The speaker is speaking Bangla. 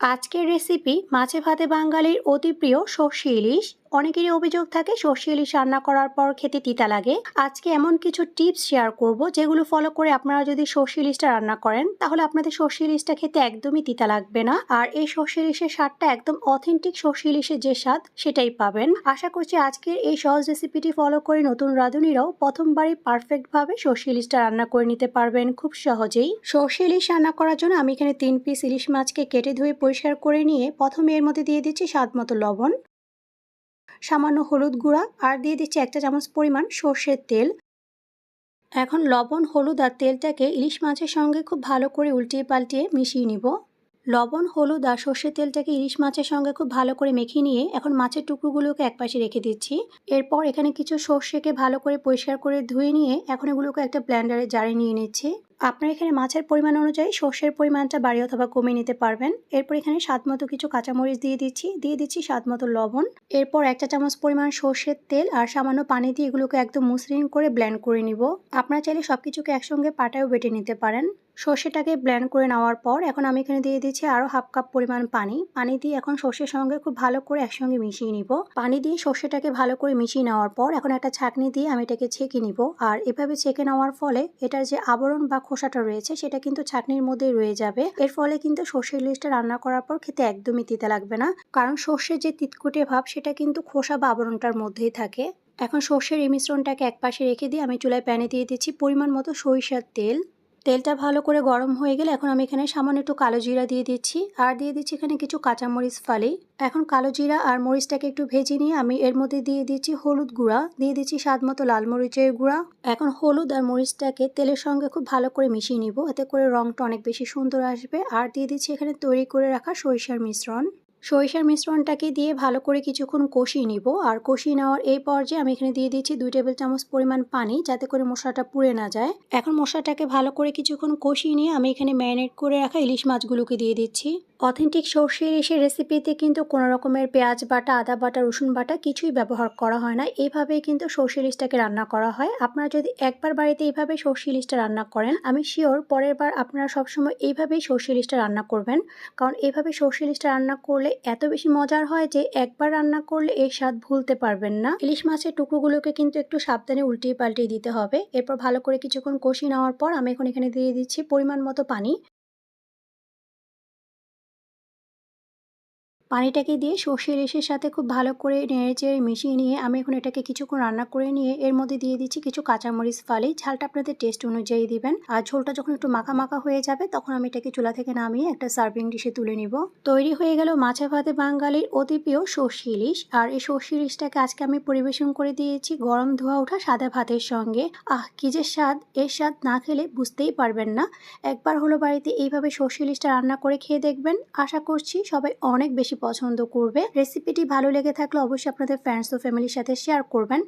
আজকের রেসিপি মাছে ভাতে বাঙালির অতি প্রিয় সর্ষে ইলিশ। অনেকেরই অভিযোগ থাকে, সর্ষে ইলিশ রান্না করার পর খেতে তিতা লাগে। আজকে এমন কিছু টিপস শেয়ার করব, যেগুলো ফলো করে আপনারা যদি সর্ষে ইলিশটা রান্না করেন, তাহলে আপনাদের সর্ষে ইলিশটা খেতে একদমই তিতা লাগবে না। আর এই সর্ষে ইলিশের স্বাদটা একদম অথেন্টিক সর্ষে ইলিশের যে স্বাদ, সেটাই পাবেন। আশা করছি আজকের এই সহজ রেসিপিটি ফলো করে নতুন রাঁধুনিরাও প্রথমবারই পারফেক্টভাবে সর্ষে ইলিশটা রান্না করে নিতে পারবেন খুব সহজেই। সর্ষে ইলিশ রান্না করার জন্য আমি এখানে তিন পিস ইলিশ মাছকে কেটে ধুয়ে পরিষ্কার করে নিয়ে প্রথমে এর মধ্যে দিয়ে দিচ্ছি স্বাদ মতো লবণ। সামান্য হলুদ গুঁড়া, আর দিয়ে দিচ্ছি একটা চামচ পরিমাণ সর্ষের তেল। এখন লবণ, হলুদ আর তেলটাকে ইলিশ মাছের সঙ্গে খুব ভালো করে উল্টিয়ে পাল্টিয়ে মিশিয়ে নিব। লবণ, হলুদ আর সর্ষের তেলটাকে ইলিশ মাছের সঙ্গে খুব ভালো করে মেখে নিয়ে এখন মাছের টুকরোগুলোকে একপাশে রেখে দিচ্ছি। এরপর এখানে কিছু সর্ষেকে ভালো করে পরিষ্কার করে ধুয়ে নিয়ে এখন এগুলোকে একটা ব্ল্যান্ডারে জারে নিয়ে নিচ্ছি। আপনারা এখানে মাছের পরিমাণ অনুযায়ী সর্ষের পরিমাণটা বাড়িয়ে অথবা কমিয়ে নিতে পারবেন। এরপর এখানে স্বাদ মতো কিছু কাঁচামরিচ দিয়ে দিচ্ছি। দিয়ে দিচ্ছি স্বাদ মতো লবণ। এরপর একটা চামচ পরিমাণ সর্ষের তেল আর সামান্য পানি দিয়ে এগুলোকে একদম মসৃণ করে ব্ল্যান্ড করে নিব। আপনারা চাইলে সব কিছুকে একসঙ্গে পাটায়ও বেটে নিতে পারেন। সর্ষেটাকে ব্ল্যান্ড করে নেওয়ার পর এখন আমি এখানে দিয়ে দিচ্ছি আরও হাফ কাপ পরিমাণ পানি। পানি দিয়ে এখন সর্ষের সঙ্গে খুব ভালো করে একসঙ্গে মিশিয়ে নিব। পানি দিয়ে সর্ষেটাকে ভালো করে মিশিয়ে নেওয়ার পর এখন একটা ছাঁকনি দিয়ে আমি এটাকে ছেঁকে নিব। আর এভাবে ছেঁকে নেওয়ার ফলে এটার যে আবরণ বা খোসাটা রয়েছে, সেটা কিন্তু ছাটনির মধ্যেই রয়ে যাবে। এর ফলে কিন্তু সর্ষের ইলিশটা রান্না করার পর খেতে একদমই তিতে লাগবে না। কারণ সর্ষের যে তিতকুটে ভাব, সেটা কিন্তু খোসা বা আবরণটার মধ্যেই থাকে। এখন সর্ষের এই মিশ্রণটাকে একপাশে রেখে দিয়ে আমি চুলায় প্যানে দিয়ে দিচ্ছি পরিমাণ মতো সরিষার তেল। তেলটা ভালো করে গরম হয়ে গেলে এখন আমি এখানে সামান্য একটু কালো জিরা দিয়ে দিচ্ছি। আর দিয়ে দিচ্ছি এখানে কিছু কাঁচামরিচ ফালি। এখন কালো জিরা আর মরিচটাকে একটু ভেজে নিয়ে আমি এর মধ্যে দিয়ে দিচ্ছি হলুদ গুঁড়া। দিয়ে দিচ্ছি স্বাদ মতো লাল মরিচের গুঁড়া। এখন হলুদ আর মরিচটাকে তেলের সঙ্গে খুব ভালো করে মিশিয়ে নিব। এতে করে রংটা অনেক বেশি সুন্দর আসবে। আর দিয়ে দিচ্ছি এখানে তৈরি করে রাখা সরিষার মিশ্রণ। সরিষার মিশ্রণটাকে দিয়ে ভালো করে কিছুক্ষণ কষিয়ে নিব। আর কষিয়ে নেওয়ার এই পর্যায়ে আমি এখানে দিয়ে দিচ্ছি দুই টেবিল চামচ পরিমাণ পানি যাতে করে মশলাটা পুড়ে না যায়। এখন মশলাটাকে ভালো করে কিছুক্ষণ কষিয়ে নিয়ে আমি এখানে ম্যারিনেট করে রাখা ইলিশ মাছগুলোকে দিয়ে দিচ্ছি। অথেন্টিক সর্ষে ইলিশের রেসিপিতে কিন্তু কোনো রকমের পেঁয়াজ বাটা, আদা বাটা, রসুন বাটা কিছুই ব্যবহার করা হয় না। এইভাবেই কিন্তু সর্ষে ইলিশটাকে রান্না করা হয়। আপনারা যদি একবার বাড়িতে এইভাবে সর্ষে ইলিশটা রান্না করেন, আমি শিওর পরের বার আপনারা সবসময় এইভাবেই সর্ষে ইলিশটা রান্না করবেন। কারণ এইভাবে সর্ষে ইলিশটা রান্না করলে এত বেশি মজার হয় যে একবার রান্না করলে এর স্বাদ ভুলতে পারবেন না। ইলিশ মাছের টুকরোগুলোকে কিন্তু একটু সাবধানে উল্টিয়ে পাল্টিয়ে দিতে হবে। এরপর ভালো করে কিছুক্ষণ কষিয়ে নেওয়ার পর আমি এখন এখানে দিয়ে দিচ্ছি পরিমাণ মতো পানি। পানিটাকে দিয়ে সর্ষে ইলিশের সাথে খুব ভালো করে নেড়ে চেড়ে মিশিয়ে নিয়ে আমি এখন এটাকে কিছুক্ষণ রান্না করে নিয়ে এর মধ্যে দিয়ে দিচ্ছি কিছু কাঁচামরিচ, ফালি। ঝালটা আপনাদের টেস্ট অনুযায়ী দিবেন। আর ঝোলটা যখন একটু মাখা মাখা হয়ে যাবে, তখন আমি এটাকে চুলা থেকে নামিয়ে একটা সার্ভিং ডিশে তুলে নিব। তৈরি হয়ে গেল মাছে ভাতে বাঙালির অতি প্রিয় সর্ষে ইলিশ। আর এই সর্ষে ইলিশটাকে আজকে আমি পরিবেশন করে দিয়েছি গরম ধোয়া ওঠা সাদা ভাতের সঙ্গে। আহ, কি যে স্বাদ! এর স্বাদ না খেলে বুঝতেই পারবেন না। একবার হলো বাড়িতে এইভাবে সর্ষে ইলিশটা রান্না করে খেয়ে দেখবেন। আশা করছি সবাই অনেক বেশি পছন্দ করবে। রেসিপিটি ভালো লেগে থাকলে অবশ্যই আপনাদের ফ্রেন্ডস ও ফ্যামিলির সাথে শেয়ার করবেন।